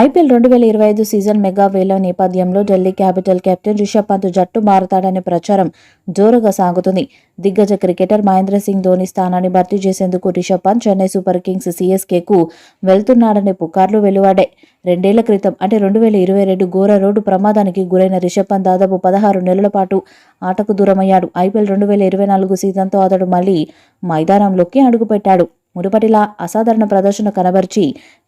IPL రెండు వేల ఇరవై ఐదు సీజన్ మెగా వేల నేపథ్యంలో ఢిల్లీ క్యాపిటల్ కెప్టెన్ రిషబ్ పంత్ జట్టు మారతాడనే ప్రచారం జోరుగా సాగుతుంది. దిగ్గజ క్రికెటర్ మహేంద్ర సింగ్ ధోని స్థానాన్ని భర్తీ చేసేందుకు రిషబ్ పంత్ చెన్నై సూపర్ కింగ్స్ సీఎస్కేకు వెళ్తున్నాడనే పుకార్లు వెలువడాయి రెండేళ్ళ క్రితం అంటే రెండు వేల ఇరవై రెండు ఘోర రోడ్డు ప్రమాదానికి గురైన రిషబ్ పంత్ దాదాపు పదహారు నెలల పాటు ఆటకు దూరమయ్యాడు. ఐపీఎల్ రెండు వేల ఇరవై నాలుగు సీజన్తో అతడు మళ్ళీ మైదానంలోకి అడుగుపెట్టాడు. మునుపటిలా అసాధారణ ప్రదర్శన కనబరిచి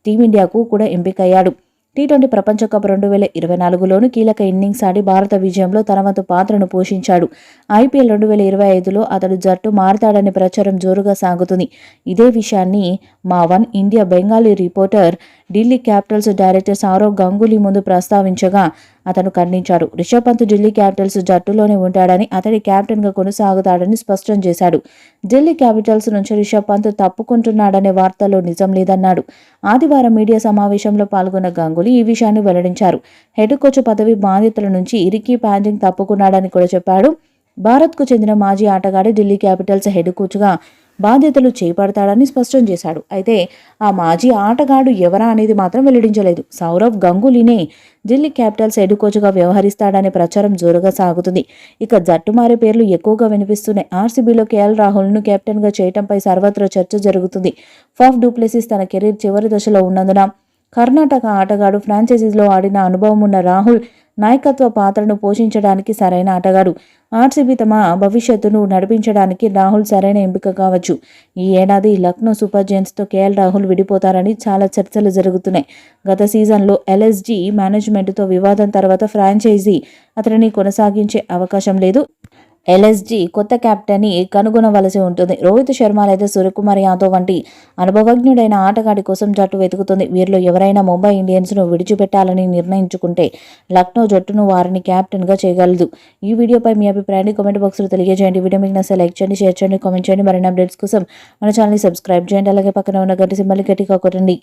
టీమిండియాకు కూడా ఎంపికయ్యాడు. టీ ట్వంటీ ప్రపంచ కప్ రెండు వేల ఇరవై నాలుగులోను కీలక ఇన్నింగ్స్ ఆడి భారత విజయంలో తన వంతు పాత్రను పోషించాడు. ఐపీఎల్ రెండు వేల ఇరవై ఐదులో అతడు జట్టు మారతాడనే ప్రచారం జోరుగా సాగుతుంది. ఇదే విషయాన్ని మా one India Bengali reporter Delhi capitals director Sourav Ganguly ముందు ప్రస్తావించగా అతను ఖండించాడు రిషబ్ పంత్ ఢిల్లీ క్యాపిటల్స్ జట్టులోనే ఉంటాడని అతడి కెప్టెన్గా కొనసాగుతాడని స్పష్టం చేశాడు. ఢిల్లీ క్యాపిటల్స్ నుంచి రిషబ్ పంత్ తప్పుకుంటున్నాడనే వార్తల్లో నిజం లేదన్నాడు. ఆదివారం మీడియా సమావేశంలో పాల్గొన్న గంగూలీ ఈ విషయాన్ని వెల్లడించారు. హెడ్ కోచ్ పదవి బాధితుల నుంచి ఇరికి ప్యాంటింగ్ తప్పుకున్నాడని కూడా చెప్పాడు. భారత్కు చెందిన మాజీ ఆటగాడి ఢిల్లీ క్యాపిటల్స్ హెడ్ కోచ్గా బాధ్యతలు చేపడతాడని స్పష్టం చేశాడు. అయితే ఆ మాజీ ఆటగాడు ఎవరా అనేది మాత్రం వెల్లడించలేదు. సౌరవ్ గంగూలీనే ఢిల్లీ క్యాపిటల్స్ హెడ్ కోచ్గా వ్యవహరిస్తాడనే ప్రచారం జోరుగా సాగుతుంది. ఇక జట్టు మారే పేర్లు ఎక్కువగా వినిపిస్తున్నాయి ఆర్సీబీలో కేఎల్ రాహుల్ను కెప్టెన్గా చేయటంపై సర్వత్రా చర్చ జరుగుతుంది. ఫాఫ్ డూప్లెసిస్ తన కెరీర్ చివరి దశలో ఉన్నందున కర్ణాటక ఆటగాడు ఫ్రాంచైజీలో ఆడిన అనుభవం ఉన్న రాహుల్ నాయకత్వ పాత్రను పోషించడానికి సరైన ఆటగాడు. ఆర్సీబీ తమ భవిష్యత్తును నడిపించడానికి రాహుల్ సరైన ఎంపిక కావచ్చు. ఈ ఏడాది లక్నో సూపర్ జైన్స్తో కేఎల్ రాహుల్ విడిపోతారని చాలా చర్చలు జరుగుతున్నాయి. గత సీజన్లో ఎల్ఎస్జీ మేనేజ్మెంట్తో వివాదం తర్వాత ఫ్రాంచైజీ అతనిని కొనసాగించే అవకాశం లేదు. ఎల్ఎస్జీ కొత్త క్యాప్టెన్ని కనుగొనవలసి ఉంటుంది. రోహిత్ శర్మ లేదా సూర్యకుమార్ యాదవ్ వంటి అనుభవజ్ఞుడైన ఆటగాడి కోసం జట్టు వెతుకుతుంది. వీరిలో ఎవరైనా ముంబై ఇండియన్స్ను విడిచిపెట్టాలని నిర్ణయించుకుంటే లక్నో జట్టును వారిని కెప్టెన్గా చేయగలదు. ఈ వీడియోపై మీ అభిప్రాయాన్ని కామెంట్ బాక్స్లో తెలియజేయండి. వీడియో మీకు నచ్చితే లైక్ చేయండి షేర్ చేయండి కామెంట్ చేయండి. మరిన్ని అప్డేట్స్ కోసం మన ఛానల్ని సబ్స్క్రైబ్ చేయండి. అలాగే పక్కన ఉన్న గట్టి సింబల్ గట్టిగా కొట్టండి.